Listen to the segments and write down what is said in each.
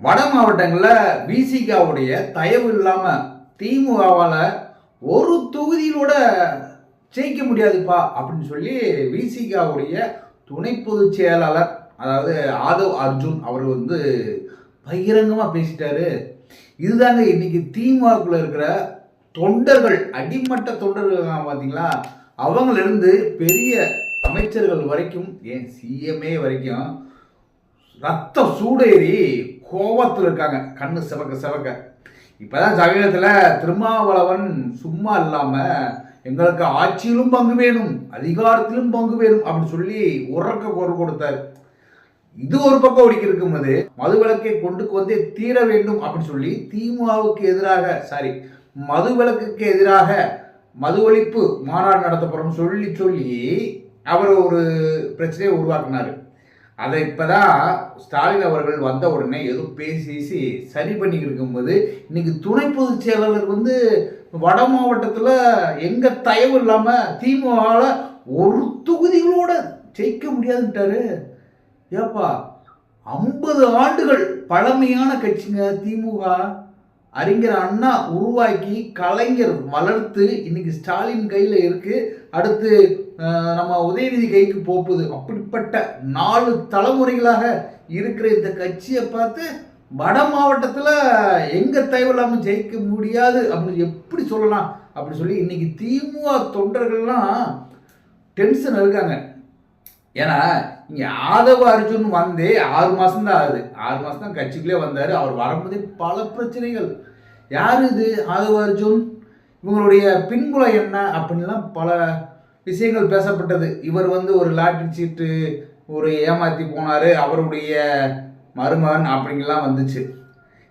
வட மாவட்டங்களில் விசிகாவுடைய தயவு இல்லாமல் திமுகவால் ஒரு தொகுதியிலோட ஜெயிக்க முடியாதுப்பா அப்படின்னு சொல்லி விசிகாவுடைய துணை பொதுச் செயலாளர் அதாவது ஆதவ் அர்ஜுன் அவர் வந்து பகிரங்கமாக பேசிட்டாரு. இதுதாங்க இன்னைக்கு திமுகக்குள்ள இருக்கிற தொண்டர்கள் அடிமட்ட தொண்டர்கள் பார்த்தீங்களா அவங்களிருந்து பெரிய அமைச்சர்கள் வரைக்கும் ஏன் சிஎம்ஏ வரைக்கும் ரத்த சூடேறி கோபத்தில் இருக்காங்க கண்ணு சிவக்க சிவக்க. இப்போதான் சமீபத்தில் திருமாவளவன் சும்மா இல்லாமல் எங்களுக்கு ஆட்சியிலும் பங்கு வேணும் அதிகாரத்திலும் பங்கு வேணும் அப்படின்னு சொல்லி உறக்க குரல் கொடுத்தார். இது ஒரு பக்கம் ஒடுக்கி இருக்கும்போது மதுவிலக்கை கொண்டு வந்தே தீர வேண்டும் அப்படின்னு சொல்லி திமுகவுக்கு எதிராக சாரி மதுவிலக்குக்கு எதிராக மது ஒழிப்பு மாநாடு நடத்த சொல்லி சொல்லி அவர் ஒரு பிரச்சனையை உருவாக்குனாரு. அதை இப்போதான் ஸ்டாலின் அவர்கள் வந்த உடனே ஏதோ பேசி பேசி சரி பண்ணி இருக்கும்போது இன்னைக்கு துணை பொதுச் செயலாளர் வந்து வட மாவட்டத்தில் எங்க தயவு இல்லாமல் திமுகவில் ஒரு தொகுதிகளோட ஜெயிக்க முடியாதுன்ட்டாரு. ஏப்பா ஐம்பது ஆண்டுகள் பழமையான கட்சிங்க திமுக. அறிஞர் அண்ணா உருவாக்கி கலைஞர் வளர்த்து இன்னைக்கு ஸ்டாலின் கையில் இருக்கு. அடுத்து நம்ம உதயநிதி கைக்கு போப்புது அப்படிப்பட்ட நாலு தலைமுறைகளாக இருக்கிற இந்த கட்சியை பார்த்து வட மாவட்டத்தில் எங்கே தேவையில்லாமல் ஜெயிக்க முடியாது அப்படின்னு எப்படி சொல்லலாம் அப்படி சொல்லி இன்னைக்கு திமுக தொண்டர்கள்லாம் டென்ஷன் இருக்காங்க. ஏன்னா இங்கே ஆதவ அர்ஜுன் வந்தே ஆறு மாதம் தான் ஆகுது. ஆறு மாதம் தான் கட்சிக்குள்ளே வந்தார். அவர் வரும்போதே பல பிரச்சனைகள். யார் இது? ஆதவ அர்ஜுன்? இவங்களுடைய பின்புலம் என்ன? அப்படின்லாம் பல விஷயங்கள் பேசப்பட்டது. இவர் வந்து ஒரு லாட்டரி சீட்டு ஒரு ஏமாற்றி போனார் அவருடைய மருமகன் அப்படிங்கலாம் வந்துச்சு.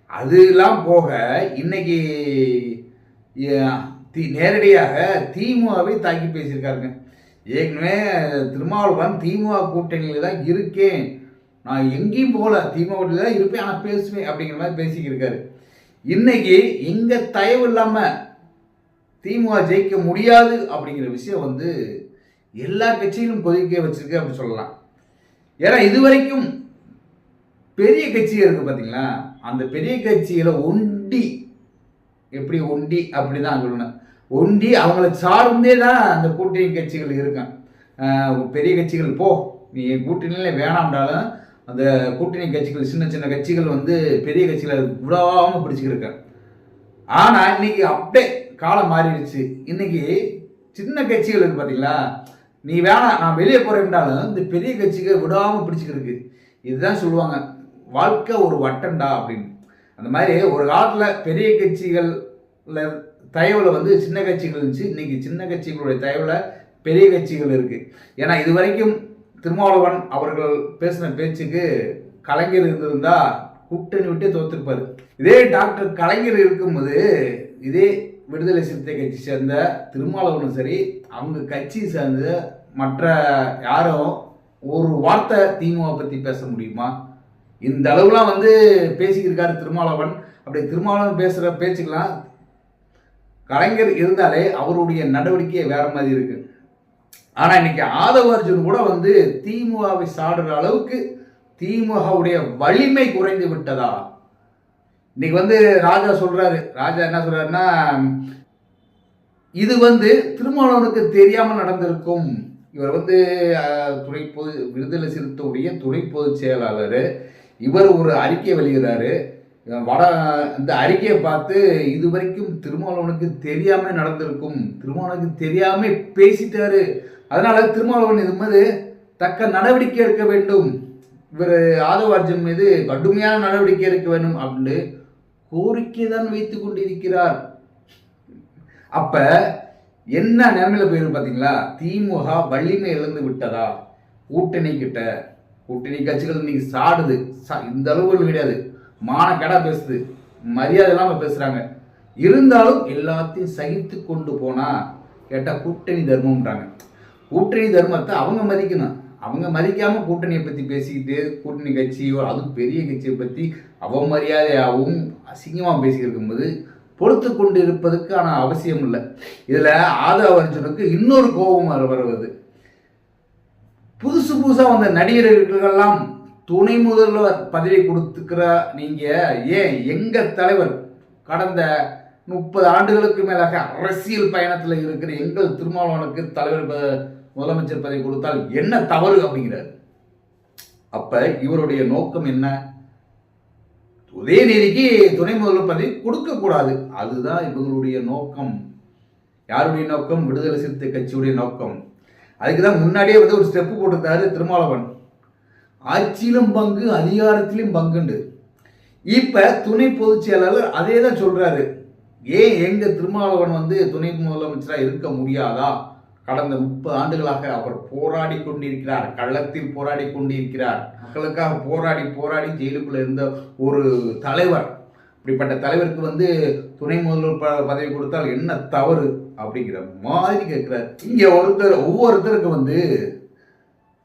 அதெல்லாம் போக இன்னைக்கு தி- நேரடியாக திமுகவை தாக்கி பேசியிருக்காருங்க. ஏற்கனவே திருமாவளவன் திமுக கூட்டணியில் தான் இருக்கேன். நான் எங்கேயும் போகல. திமுக தான் இருப்பேன் ஆனால் பேசுவேன் அப்படிங்கிற மாதிரி பேசிக்கிருக்காரு. இன்னைக்கு எங்கே தயவு இல்லாமல் திமுக ஜெயிக்க முடியாது அப்படிங்கிற விஷயம் வந்து எல்லா கட்சியிலும் கொதிக்க வச்சிருக்கு அப்படி சொல்லலாம். ஏன்னா இதுவரைக்கும் பெரிய கட்சிகள் இருக்கு பார்த்தீங்களா அந்த பெரிய கட்சியில் ஒண்டி எப்படி ஒண்டி அப்படி தான் சொல்லணும் ஒண்டி அவங்கள சார்ந்தே தான் அந்த கூட்டணி கட்சிகள் இருக்கான் பெரிய கட்சிகள் போ நீ கூட்டணியில வேணாம்னாலும் அந்த கூட்டணி கட்சிகள் சின்ன சின்ன கட்சிகள் வந்து பெரிய கட்சிகளை விடாமல் பிடிச்சிக்கிருக்கேன் ஆனால் இன்னைக்கு அப்படியே காலம் மாறிடுச்சு. இன்னைக்கு சின்ன கட்சிகள் இருக்கு பார்த்தீங்களா நீ வேணாம் நான் வெளியே போறேன்டாலும் இந்த பெரிய கட்சிகள் விடாமல் பிடிச்சிக்கிறதுக்கு இதுதான் சொல்லுவாங்க வாழ்க்கை ஒரு வட்டண்டா அப்படின்னு. அந்த மாதிரி ஒரு காலத்தில் பெரிய கட்சிகளில் தயவில் வந்து சின்ன கட்சிகள் இருந்துச்சு. இன்னைக்கு சின்ன கட்சிகளுடைய தயவில் பெரிய கட்சிகள் இருக்கு. ஏன்னா இது வரைக்கும் திருமாவளவன் அவர்கள் பேசின பேச்சுக்கு கலைஞர் இருந்திருந்தா கூட்டணி விட்டே தோத்திருப்பாரு. இதே டாக்டர் கலைஞர் இருக்கும்போது இதே விடுதலை சிறுத்தை கட்சி சேர்ந்த திருமாவளவனும் சரி அவங்க கட்சி சேர்ந்து மற்ற யாரும் ஒரு வார்த்தை திமுக பற்றி பேச முடியுமா? இந்த அளவுலாம் வந்து பேசிக்கிருக்காரு திருமாவளவன். அப்படி திருமாவளவன் பேசுகிற பேச்சுக்கெல்லாம் கலைஞர் இருந்தாலே அவருடைய நடவடிக்கை வேற மாதிரி இருக்கு. ஆனால் இன்னைக்கு ஆதவ அர்ஜுன் கூட வந்து திமுகவை சாடுற அளவுக்கு திமுகவுடைய வலிமை குறைந்து விட்டதா? இன்னைக்கு வந்து ராஜா சொல்றாரு. ராஜா என்ன சொல்றாருன்னா இது வந்து திருமாவளவனுக்கு தெரியாமல் நடந்திருக்கும். இவர் வந்து அஹ், துணை பொது விடுதலை சிறுத்தையுடைய துணை பொதுச் செயலாளர். இவர் ஒரு அறிக்கை வெளியிடுறாரு. வட இந்த அறிக்கையை பார்த்து இது வரைக்கும் திருமாவளவனுக்கு தெரியாமல் நடந்திருக்கும். திருமாவளவனுக்கு தெரியாமல் பேசிட்டாரு. அதனால திருமாவளவன் இது மாதிரி தக்க நடவடிக்கை எடுக்க வேண்டும். இவர் ஆதவார்ஜன் மீது கடுமையான நடவடிக்கை எடுக்க வேண்டும். அப்படின்னு கோரிக்கை தான் வைத்துக் கொண்டிருக்கிறார். அப்ப என்ன நிலைமையில போயிருக்கு பாத்தீங்களா? திமுக வலிமை இழந்து விட்டதா? கூட்டணி கிட்ட கூட்டணி கட்சிகள் இன்னைக்கு சாடுது. சா- இந்த அளவுகள் கிடையாது. மானக்கடா பேசுது. மரியாதை இல்லாம பேசுறாங்க. இருந்தாலும் எல்லாத்தையும் சகித்து கொண்டு போனா கேட்டா கூட்டணி தர்மம்ன்றாங்க. கூட்டணி தர்மத்தை அவங்க மதிக்கணும். அவங்க மதிக்காம கூட்டணியை பத்தி பேசிக்கிட்டு கூட்டணி கட்சியோ அதுவும் பெரிய கட்சியை பத்தி அவமரியாதையாகவும் அசிங்கமாக பேசியிருக்கும்போது பொறுத்து கொண்டு இருப்பதற்கான அவசியம் இல்லை. இதில் ஆதவ அர்ஜுனுக்கு இன்னொரு கோபம் வர- வருவது. புதுசு புதுசாக வந்த நடிகர்களெல்லாம் துணை முதல்வர் பதவி கொடுத்துக்கிற நீங்கள் ஏன் எங்கள் தலைவர் கடந்த முப்பது ஆண்டுகளுக்கு மேலாக அரசியல் பயணத்தில் இருக்கிற எங்கள் திருமாவளவனுக்கு தலைவர் ப- முதலமைச்சர் பதவி கொடுத்தால் என்ன தவறு அப்படிங்கிறார். அப்போ இவருடைய நோக்கம் என்ன? உதயநிதிக்கு துணை முதல்வர் பதவி கொடுக்க கூடாது. அதுதான் இவங்களுடைய நோக்கம். யாருடைய நோக்கம்? விடுதலை சிறுத்தை கட்சியுடைய நோக்கம். அதுக்கு தான் முன்னாடியே வந்து ஒரு ஸ்டெப்பு கொடுத்தாரு திருமாவளவன். ஆட்சியிலும் பங்கு அதிகாரத்திலும் பங்குண்டு. இப்ப துணை பொதுச் செயலாளர் அதே தான் சொல்றாரு. ஏன் எங்க திருமாவளவன் வந்து துணை முதலமைச்சராக இருக்க முடியாதா? கடந்த முப்பது ஆண்டுகளாக அவர் போராடி கொண்டிருக்கிறார். கள்ளத்தில் போராடி கொண்டிருக்கிறார். மக்களுக்காக போராடி போராடி ஜெயிலுக்குள்ள இருந்த ஒரு தலைவர் இப்படிப்பட்ட தலைவருக்கு வந்து துணை முதல்வர் பதவி கொடுத்தால் என்ன தவறு அப்படிங்கிற மாதிரி கேட்கிறார். இங்க ஒருத்தர் ஒவ்வொருத்தருக்கு வந்து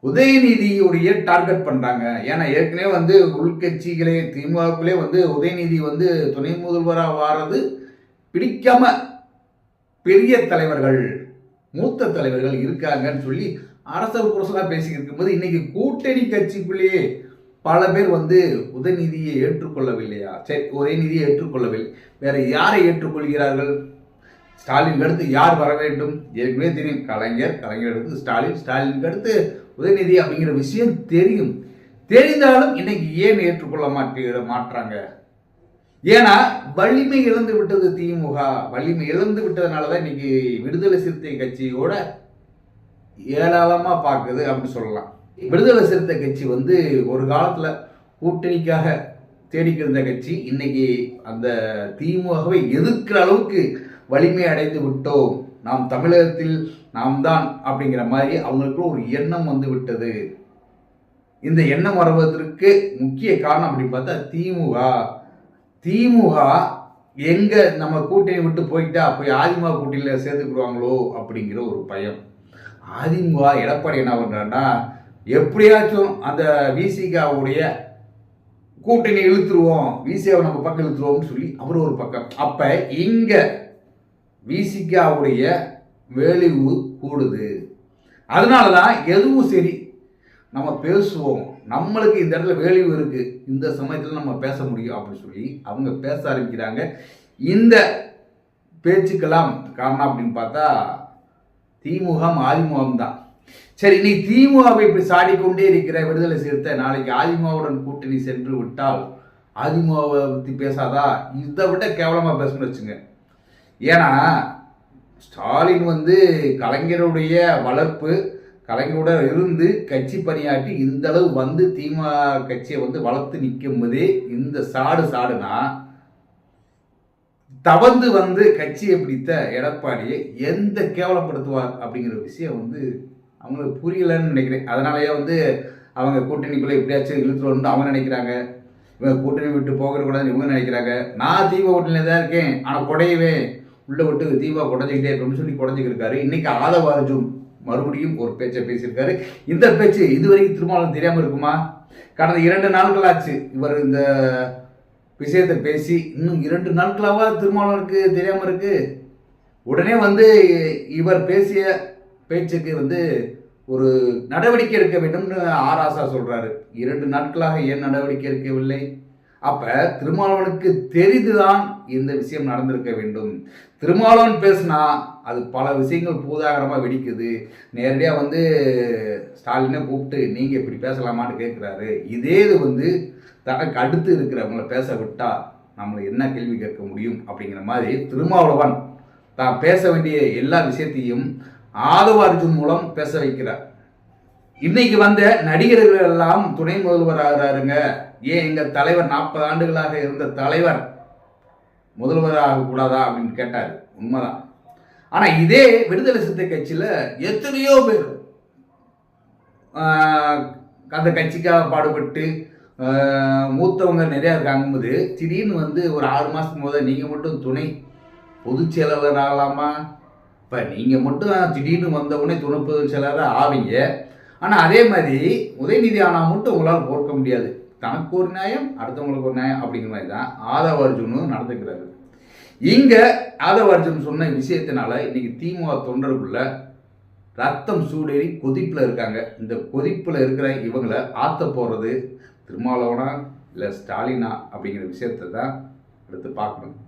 உதயநிதியுடைய டார்கெட் பண்றாங்க. ஏன்னா ஏற்கனவே வந்து உள்கட்சிகளே திமுகவுக்குள்ளே வந்து உதயநிதி வந்து துணை முதல்வராக வாரது பிடிக்காம பெரிய தலைவர்கள். மூத்த தலைவர்கள் இருக்காங்கன்னு சொல்லி அரசு புரசலாக பேசிக்கிட்டு இருக்கும்போது இன்னைக்கு கூட்டணி கட்சிக்குள்ளேயே பல பேர் வந்து உதயநிதியை ஏற்றுக்கொள்ளவில்லையா? சரி உதயநிதியை ஏற்றுக்கொள்ளவில்லை. வேற யாரை ஏற்றுக்கொள்கிறார்கள்? ஸ்டாலின் அடுத்து யார் வர வேண்டும்? ஏற்கனவே தெரியும் கலைஞர் கலைஞர் அடுத்து ஸ்டாலின் ஸ்டாலின் அடுத்து உதயநிதி அப்படிங்கிற விஷயம் தெரியும். தெரிந்தாலும் இன்னைக்கு ஏன் ஏற்றுக்கொள்ள மாட்டே மாற்றாங்க ஏன்னா வலிமை இழந்து விட்டது திமுக. வலிமை இழந்து விட்டதுனால தான் இன்னைக்கு விடுதலை சிறுத்தை கட்சியோட ஏராளமா பார்க்குது அப்படின்னு சொல்லலாம். விடுதலை சிறுத்தை கட்சி வந்து ஒரு காலத்துல கூட்டணிக்காக தேடிக்கிருந்த கட்சி. இன்னைக்கு அந்த திமுகவை எதிர்க்கிற அளவுக்கு வலிமை அடைந்து விட்டோம். நாம் தமிழகத்தில் நாம் தான் அப்படிங்கிற மாதிரி அவங்களுக்குள்ள ஒரு எண்ணம் வந்து விட்டது. இந்த எண்ணம் வருவதற்கு முக்கிய காரணம் அப்படின்னு பார்த்தா திமுக. திமுக எங்க நம்ம கூட்டணி விட்டு போயிட்டா போய் அதிமுக கூட்டணியில் சேர்த்துக்கிடுவாங்களோ அப்படிங்கிற ஒரு பயம். அதிமுக எடப்பாடி என்ன பண்றாருன்னா எப்படியாச்சும் அந்த விசிகாவுடைய கூட்டணி இழுத்துருவோம் விசிகாவை நம்ம பக்கம் இழுத்துருவோம்னு சொல்லி அவர் ஒரு பக்கம். அப்போ இங்கே விசிகாவுடைய வேலிவு கூடுது. அதனால தான் எதுவும் சரி நம்ம பேசுவோம் நம்மளுக்கு இந்த இடத்துல வேல்யூ இருக்கு. இந்த சமயத்தில் நம்ம பேச முடியும் அப்படின்னு சொல்லி அவங்க பேச ஆரம்பிக்கிறாங்க. இந்த பேச்சுக்கெல்லாம் காரணம் அப்படின்னு பார்த்தா திமுகம் அதிமுகம் தான். சரி நீ திமுகவை இப்படி சாடிக்கொண்டே இருக்கிற விடுதலை சிறுத்தை நாளைக்கு அதிமுகவுடன் கூட்டணி சென்று விட்டால் அதிமுகவை பற்றி பேசாதா? இதை விட கேவலமாக பேசணும்னு வச்சுங்க. ஏன்னா ஸ்டாலின் வந்து கலைஞருடைய வளர்ப்பு கலைஞரோட இருந்து கட்சி பணியாற்றி இந்த அளவு வந்து திமுக கட்சியை வந்து வளர்த்து நிற்கும் போதே இந்த சாடு சாடுனா தவந்து வந்து கட்சியை பிடித்த எடப்பாடியை எந்த கேவலப்படுத்துவார் அப்படிங்கிற விஷயம் வந்து அவங்களுக்கு புரியலன்னு நினைக்கிறேன். அதனாலயே வந்து அவங்க கூட்டணிக்குள்ளே எப்படியாச்சும் இழுத்துருவோம்னு அவங்க நினைக்கிறாங்க. இவங்க கூட்டணி விட்டு போகக்கூடாதுன்னு இவங்க நினைக்கிறாங்க. நான் தீப கூட்டணியில் தான் இருக்கேன். ஆனால் குடையவே உள்ள விட்டு தீபா குடைஞ்சிக்கிட்டே இருக்கணும்னு சொல்லி குடைஞ்சிக்கிருக்காரு இன்னைக்கு ஆதவாஜும் மறுபடியும் ஒரு பேச்சை பேசியிருக்காரு. இந்த பேச்சு இதுவரைக்கும் திருமாவளவன் தெரியாமல் இருக்குமா? கடந்த இரண்டு நாட்கள் ஆச்சு இவர் இந்த விஷயத்தை பேசி இன்னும் இரண்டு நாட்களாவா திருமாவளவனுக்கு தெரியாமல் இருக்கு. உடனே வந்து இவர் பேசிய பேச்சுக்கு வந்து ஒரு நடவடிக்கை எடுக்க வேண்டும்னு ஆராசா சொல்றாரு. இரண்டு நாட்களாக ஏன் நடவடிக்கை எடுக்கவில்லை? அப்ப திருமாவளவனுக்கு தெரிந்துதான் இந்த விஷயம் நடந்திருக்க வேண்டும். திருமாவளவன் பேசினா அது பல விஷயங்கள் பூதாகரமாக வெடிக்குது. நேரடியாக வந்து ஸ்டாலினை கூப்பிட்டு நீங்கள் இப்படி பேசலாமான்னு கேட்குறாரு இதே இது வந்து தனக்கு அடுத்து இருக்கிறவங்கள பேச விட்டா நம்மளை என்ன கேள்வி கேட்க முடியும்? அப்படிங்கிற மாதிரி திருமாவளவன் தான் பேச வேண்டிய எல்லா விஷயத்தையும் ஆதவ அர்ஜுன் மூலம் பேச வைக்கிறார். இன்னைக்கு வந்த நடிகர்கள் எல்லாம் துணை முதல்வர் ஆகிறாருங்க ஏன் எங்கள் தலைவர் நாற்பது ஆண்டுகளாக இருந்த தலைவர் முதல்வராக ஆகக்கூடாதா அப்படின்னு கேட்டார். உண்மைதான். ஆனால் இதே விடுதலை சிறுத்தை கட்சியில் எத்தனையோ பேர் அந்த கட்சிக்காக பாடுபட்டு மூத்தவங்க நிறையா இருக்காங்கும்போது திடீர்னு வந்து ஒரு ஆறு மாதத்துக்கு முதல் நீங்கள் மட்டும் துணை பொதுச் செயலாளர் ஆகலாமா? இப்போ நீங்கள் மட்டும் திடீர்னு வந்த உடனே துணை பொதுச் செயலாளர் ஆவீங்க. ஆனால் அதே மாதிரி உதயநிதி ஆனால் மட்டும் உங்களால் போர்க்க முடியாது. தனக்கு ஒரு நியாயம் அடுத்தவங்களுக்கு ஒரு நியாயம் அப்படிங்கிற மாதிரி தான் ஆதவ அர்ஜுனும் நடந்துக்கிறாரு. இங்கே ஆதவ அர்ஜுன் சொன்ன விஷயத்தினால இன்னைக்கு திமுக தொண்டருக்குள்ள ரத்தம் சூடேறி கொதிப்பில் இருக்காங்க. இந்த கொதிப்பில் இருக்கிற இவங்களை ஆத்த போகிறது திருமாவளவனா இல்லை ஸ்டாலினா அப்படிங்கிற விஷயத்தை தான் எடுத்து பார்க்கணும்.